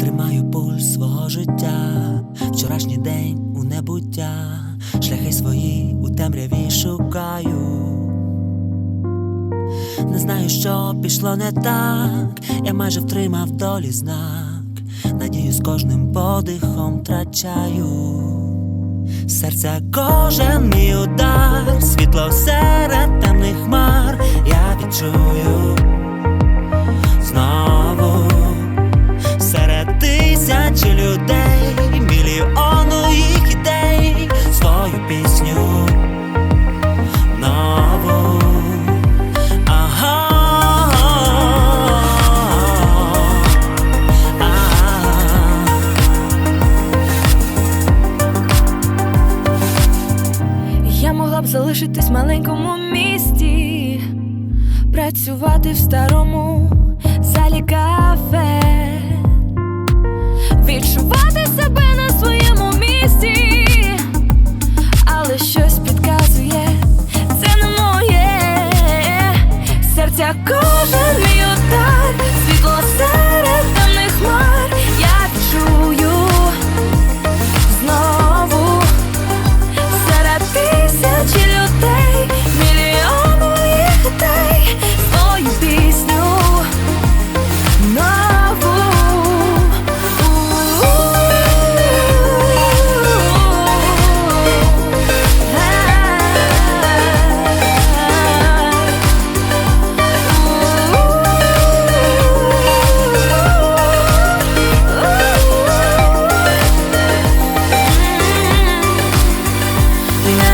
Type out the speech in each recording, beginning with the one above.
тримаю пульс свого життя, вчорашній день у небуття, шляхи свої у темряві шукаю. Не знаю, що пішло не так, я майже втримав долі знак, надію з кожним подихом трачаю. Серця кожен мій удар, світло серед залишитись в маленькому місті, працювати в старому залі кафе,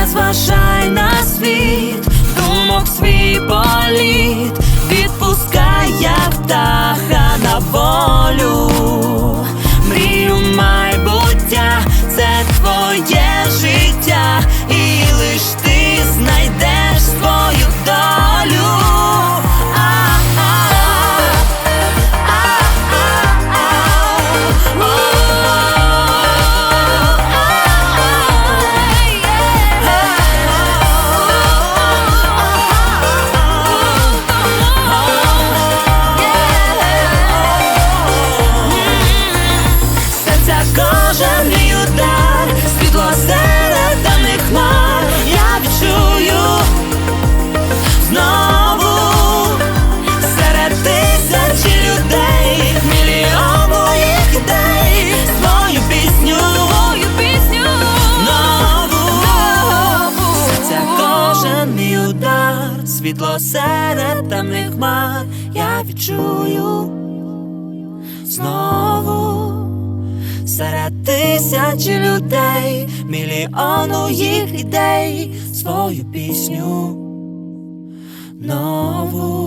зважай на світ, думок свій політ, світло серед темних хмар, я відчую знову серед тисячі людей, мільйону їх ідей, свою пісню нову.